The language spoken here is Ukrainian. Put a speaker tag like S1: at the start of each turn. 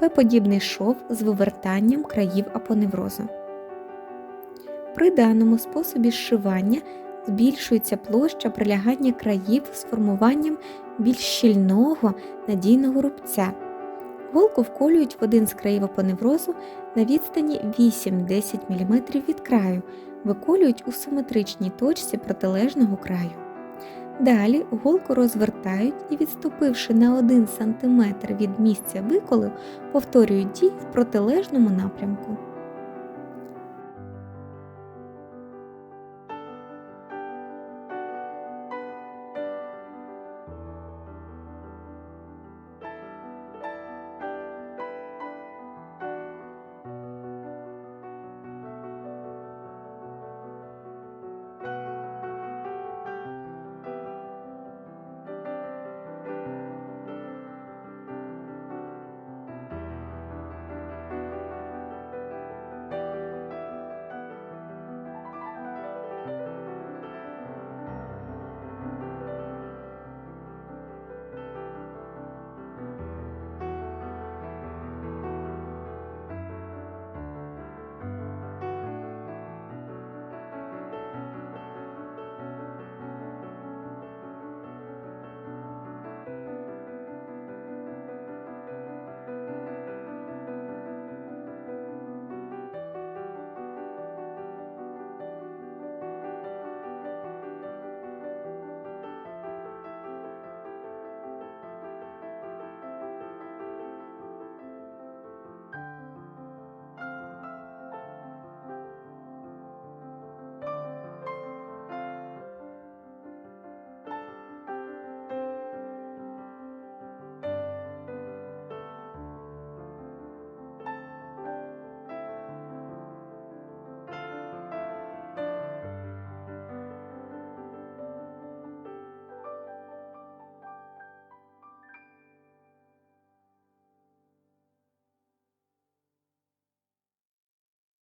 S1: П-подібний шов з вивертанням країв апоневрозу. При даному способі зшивання збільшується площа прилягання країв з формуванням більш щільного надійного рубця. Голку вколюють в один з країв апоневрозу на відстані 8-10 мм від краю, виколюють у симетричній точці протилежного краю. Далі голку розвертають і, відступивши на 1 см від місця виколу, повторюють дії в протилежному напрямку.